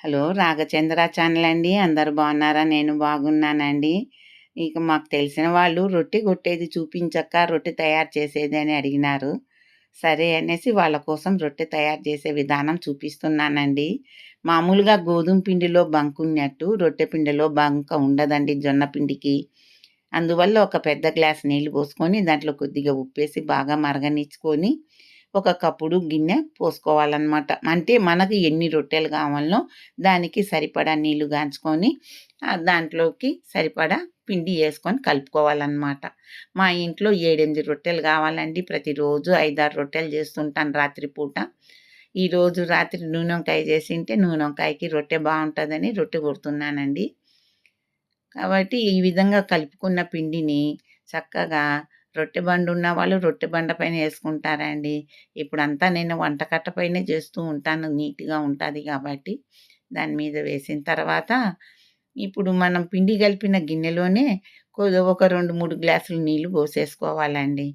Hello రాఘచంద్ర channel అండి. అందరు బాగున్నారా? నేను బాగున్నానండి. ఇక మాకు తెలిసిన వాళ్ళు రొట్టె కొట్టేది చూపించక్క రొట్టె తయారు చేసేది అని అడిగినారు. సరే అనేసి వాళ్ళ కోసం రొట్టె తయారు చేసే విధానం చూపిస్తున్నానండి. మామూలుగా గోధుమ పిండిలో బంకున్నట్టు రొట్టె పిండిలో బంక ఉండదండి జొన్న పిండికి. అందువల్ల ఒక పెద్ద గ్లాస్ నీళ్ళు పోసుకొని దాంట్లో కొద్దిగా ఉప్పేసి బాగా మరగనిచ్చుకొని ఒక కప్పుడు గిన్నె పోసుకోవాలన్నమాట. అంటే మనకు ఎన్ని రొట్టెలు కావాలనో దానికి సరిపడా నీళ్ళు గాంచుకొని దాంట్లోకి సరిపడా పిండి వేసుకొని కలుపుకోవాలన్నమాట. మా ఇంట్లో ఏడెనిమిది రొట్టెలు కావాలండి. ప్రతిరోజు ఐదారు రొట్టెలు చేస్తుంటాను రాత్రిపూట. ఈరోజు రాత్రి నూనె వంకాయ చేసింటే నూనె వంకాయకి రొట్టె బాగుంటుందని రొట్టె కొడుతున్నానండి. కాబట్టి ఈ విధంగా కలుపుకున్న పిండిని చక్కగా రొట్టె బండ ఉన్న వాళ్ళు రొట్టె బండ పైన వేసుకుంటారండి. ఇప్పుడంతా నేను వంటకట్ట పైన చేస్తూ ఉంటాను నీట్గా ఉంటుంది కాబట్టి. దాని మీద వేసిన తర్వాత ఇప్పుడు మనం పిండి కలిపిన గిన్నెలోనే ఒక రెండు మూడు గ్లాసులు నీళ్ళు పోసేసుకోవాలండి.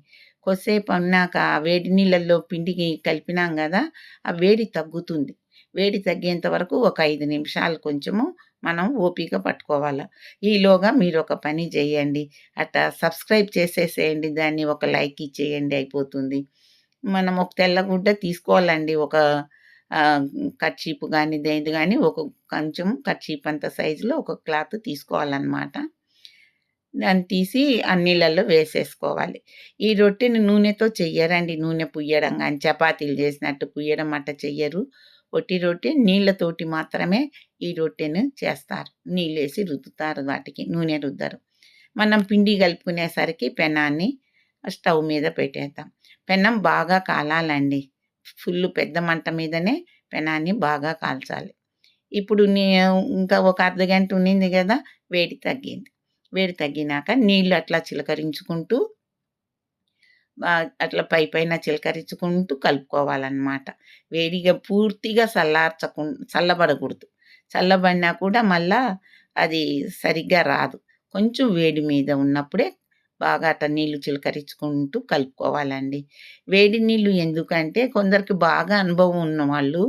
కొద్దిసేపు అన్నాక వేడి నీళ్ళల్లో పిండికి కలిపినాం కదా ఆ వేడి తగ్గుతుంది. వేడి తగ్గేంత వరకు ఒక ఐదు నిమిషాలు కొంచెము మనం ఓపిక పట్టుకోవాలి. ఈలోగా మీరు ఒక పని చేయండి అట్లా సబ్స్క్రైబ్ చేసేసేయండి. దాన్ని ఒక లైక్ ఇచ్చేయండి అయిపోతుంది. మనం ఒక తెల్లగుడ్డ తీసుకోవాలండి. ఒక కర్చీప్ కానీ దేని కానీ ఒక కొంచెం కర్చీప్ అంత సైజులో ఒక క్లాత్ తీసుకోవాలన్నమాట. దాన్ని తీసి ఆ నీళ్ళల్లో వేసేసుకోవాలి. ఈ రొట్టెని నూనెతో చెయ్యరండి. నూనె పుయ్యడం కానీ చపాతీలు చేసినట్టు పుయ్యడం అట్ట చెయ్యరు. పొట్టి రొట్టె నీళ్ళతోటి మాత్రమే ఈ రొట్టెను చేస్తారు. నీళ్ళేసి రుద్దుతారు వాటికి నూనె రుద్దరు. మనం పిండి కలుపుకునేసరికి పెనాన్ని స్టవ్ మీద పెట్టేద్దాం. పెనం బాగా కాలాలండి. ఫుల్ పెద్ద మంట మీదనే పెనాన్ని బాగా కాల్చాలి. ఇప్పుడు నీ ఇంకా ఒక అర్ధ గంట ఉన్నింది కదా వేడి తగ్గింది. వేడి తగ్గినాక నీళ్ళు అట్లా చిలకరించుకుంటూ అట్లా పై పైన చిలకరించుకుంటూ కలుపుకోవాలన్నమాట. వేడిగా పూర్తిగా చల్లార్చకు చల్లబడకూడదు. చల్లబడినా కూడా మళ్ళా అది సరిగ్గా రాదు. కొంచెం వేడి మీద ఉన్నప్పుడే బాగా అట్ట నీళ్ళు చిలకరించుకుంటూ కలుపుకోవాలండి. వేడి నీళ్ళు ఎందుకంటే కొందరికి బాగా అనుభవం ఉన్న వాళ్ళు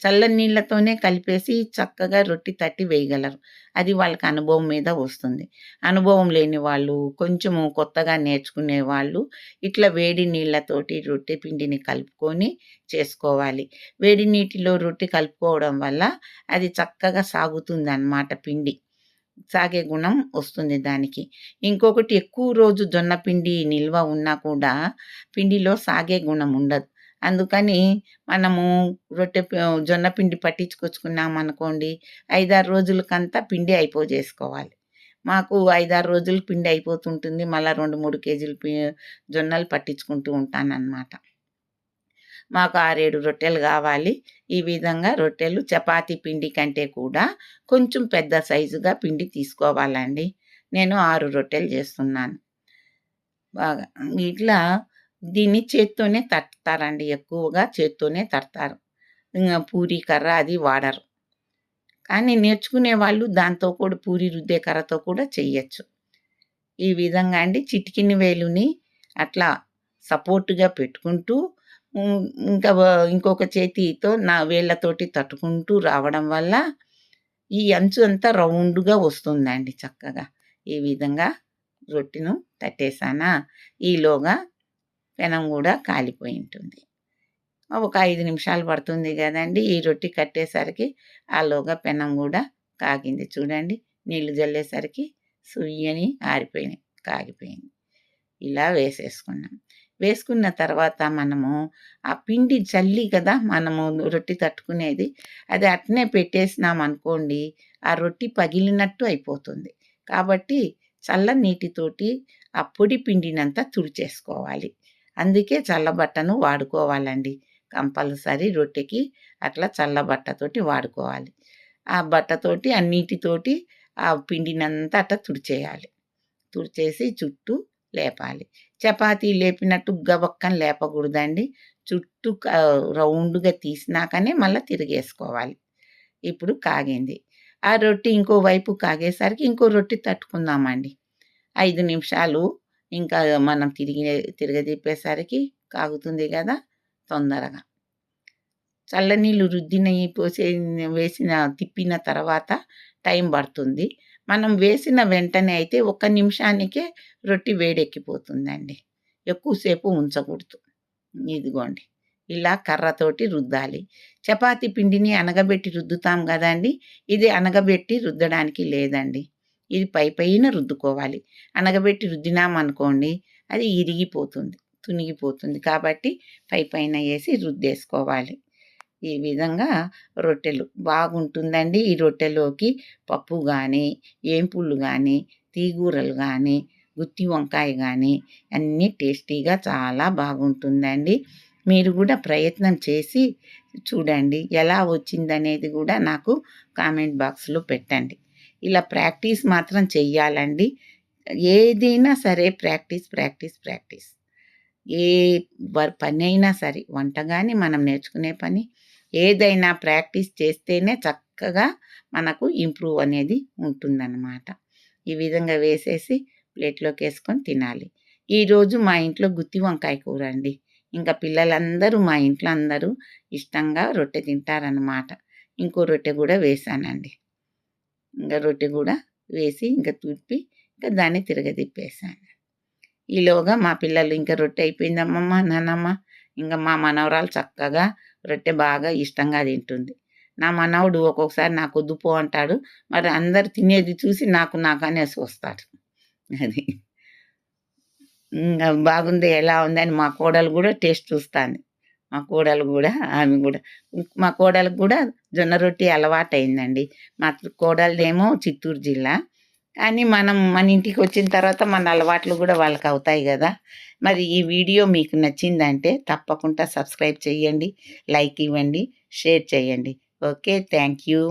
చల్ల నీళ్ళతోనే కలిపేసి చక్కగా రొట్టి తట్టి వేయగలరు. అది వాళ్ళకి అనుభవం మీద వస్తుంది. అనుభవం లేని వాళ్ళు కొంచెము కొత్తగా నేర్చుకునే వాళ్ళు ఇట్లా వేడి నీళ్ళతోటి రొట్టె పిండిని కలుపుకొని చేసుకోవాలి. వేడి నీటిలో రొట్టె కలుపుకోవడం వల్ల అది చక్కగా సాగుతుంది అన్నమాట పిండి. సాగే గుణం వస్తుంది దానికి. ఇంకొకటి ఎక్కువ రోజు జొన్న పిండి నిల్వ ఉన్నా కూడా పిండిలో సాగే గుణం ఉండదు. అందుకని మనము రొట్టె జొన్న పిండి పట్టించుకొచ్చుకున్నాం అనుకోండి ఐదారు రోజులకంతా పిండి అయిపో చేసుకోవాలి మాకు ఐదారు రోజులు పిండి అయిపోతుంటుంది మళ్ళీ రెండు మూడు కేజీలు పి జొన్నలు పట్టించుకుంటూ ఉంటానన్నమాట. మాకు ఆరేడు రొట్టెలు కావాలి. ఈ విధంగా రొట్టెలు చపాతీ పిండి కంటే కూడా కొంచెం పెద్ద సైజుగా పిండి తీసుకోవాలండి. నేను ఆరు రొట్టెలు చేస్తున్నాను. బాగా ఇట్లా దీన్ని చేత్తోనే తట్టుతారండి ఎక్కువగా చేత్తోనే తడతారు. ఇంకా పూరి కర్ర అది వాడరు. కానీ నేర్చుకునే వాళ్ళు దాంతో కూడా పూరి రుద్దే కర్రతో కూడా చెయ్యొచ్చు. ఈ విధంగా అండి చిటికిన వేలుని అట్లా సపోర్టుగా పెట్టుకుంటూ ఇంకా ఇంకొక చేతితో నా వేళ్ళతోటి తట్టుకుంటూ రావడం వల్ల ఈ అంచు అంతా రౌండ్గా వస్తుందండి చక్కగా. ఈ విధంగా రొట్టెను తట్టేసానా? ఈలోగా పెనం కూడా కాలిపోయి ఉంటుంది. ఒక ఐదు నిమిషాలు పడుతుంది కదండి. ఈ రొట్టి కట్టేసరికి ఆలోగా పెనం కూడా కాగింది. చూడండి నీళ్ళు జల్లేసరికి సుయ్యని ఆరిపోయినాయి కాగిపోయింది. ఇలా వేసేసుకున్నాం. వేసుకున్న తర్వాత మనము ఆ పిండి చల్లి కదా మనము రొట్టి తట్టుకునేది అది అట్నే పెట్టేసినాం అనుకోండి ఆ రొట్టి పగిలినట్టు అయిపోతుంది. కాబట్టి చల్ల నీటితోటి ఆ పొడి పిండినంతా తుడిచేసుకోవాలి. అందుకే చల్లబట్టను వాడుకోవాలండి. కంపల్సరీ రొట్టెకి అట్లా చల్లబట్టతోటి వాడుకోవాలి. ఆ బట్టతోటి ఆ నీటితోటి ఆ పిండినంతా అట్లా తుడిచేయాలి. తుడిచేసి చుట్టూ లేపాలి. చపాతీ లేపినట్టు గబక్కని లేపకూడదండి. చుట్టూ రౌండ్గా తీసినాకనే మళ్ళీ తిరిగేసుకోవాలి. ఇప్పుడు కాగింది. ఆ రొట్టె ఇంకో వైపు కాగేసరికి ఇంకో రొట్టె తట్టుకుందామండి. ఐదు నిమిషాలు ఇంకా మనం తిరిగి తిరగదిప్పేసరికి కాగుతుంది కదా తొందరగా చల్లనీళ్ళు రుద్దిన పోసే వేసిన తిప్పిన తర్వాత టైం పడుతుంది. మనం వేసిన వెంటనే అయితే ఒక్క నిమిషానికే రొట్టి వేడెక్కిపోతుందండి. ఎక్కువసేపు ఉంచకూడదు. ఇదిగోండి. ఇలా కర్రతోటి రుద్దాలి. చపాతీ పిండిని అనగబెట్టి రుద్దుతాం కదండి ఇది అనగబెట్టి రుద్దడానికి లేదండి. ఇది పైపైన రుద్దుకోవాలి. అనగబెట్టి రుద్దినామనుకోండి అది ఇరిగిపోతుంది. తునిగిపోతుంది. కాబట్టి పైపైన వేసి రుద్దేసుకోవాలి. ఈ విధంగా రొట్టెలు బాగుంటుందండి. ఈ రొట్టెలోకి పప్పు కానీ ఏంపుళ్ళు కానీ తీగూరలు కానీ గుత్తి వంకాయ కానీ అన్నీ టేస్టీగా చాలా బాగుంటుందండి. మీరు కూడా ప్రయత్నం చేసి చూడండి. ఎలా వచ్చిందనేది కూడా నాకు కామెంట్ బాక్స్‌లో పెట్టండి. ఇలా ప్రాక్టీస్ మాత్రం చెయ్యాలండి. ఏదైనా సరే ప్రాక్టీస్, ప్రాక్టీస్, ప్రాక్టీస్. ఏ పని పనైనా సరే వంట కానీ మనం నేర్చుకునే పని ఏదైనా ప్రాక్టీస్ చేస్తేనే చక్కగా మనకు ఇంప్రూవ్ అనేది ఉంటుందన్నమాట ఈ విధంగా వేసేసి ప్లేట్లోకి వేసుకొని తినాలి. ఈరోజు మా ఇంట్లో గుత్తి వంకాయ కూర అండి. ఇంకా పిల్లలందరూ మా ఇంట్లో అందరూ ఇష్టంగా రొట్టె తింటారనమాట. ఇంకో రొట్టె కూడా వేశానండి. ఇంకా రొట్టె కూడా వేసి ఇంకా తిప్పి ఇంకా దాన్ని తిరగదిప్పేశాను. ఈలోగా మా పిల్లలు ఇంకా రొట్టె అయిపోయిందమ్మమ్మ, నానమ్మ ఇంకా మా మనవరాలు చక్కగా రొట్టె బాగా ఇష్టంగా తింటుంది. నా మనవడు ఒక్కొక్కసారి నాకు వద్దుపో అంటాడు. మరి అందరు తినేది చూసి నాకు నాకు అనేసి వస్తాడు. అది. ఇంకా బాగుంది, ఎలా ఉందని మా కోడలు కూడా టేస్ట్ చూస్తాను మా కోడలు కూడా ఆమె కూడా మా కోడలు కూడా జొన్న రొట్టి అలవాటు అయిందండి మా కోడలదేమో చిత్తూరు జిల్లా. కానీ మనం మన ఇంటికి వచ్చిన తర్వాత మన అలవాట్లు కూడా వాళ్ళకి అవుతాయి కదా మరి ఈ వీడియో మీకు నచ్చిందంటే తప్పకుండా సబ్స్క్రైబ్ చేయండి. లైక్ ఇవ్వండి. షేర్ చేయండి. ఓకే. Thank you.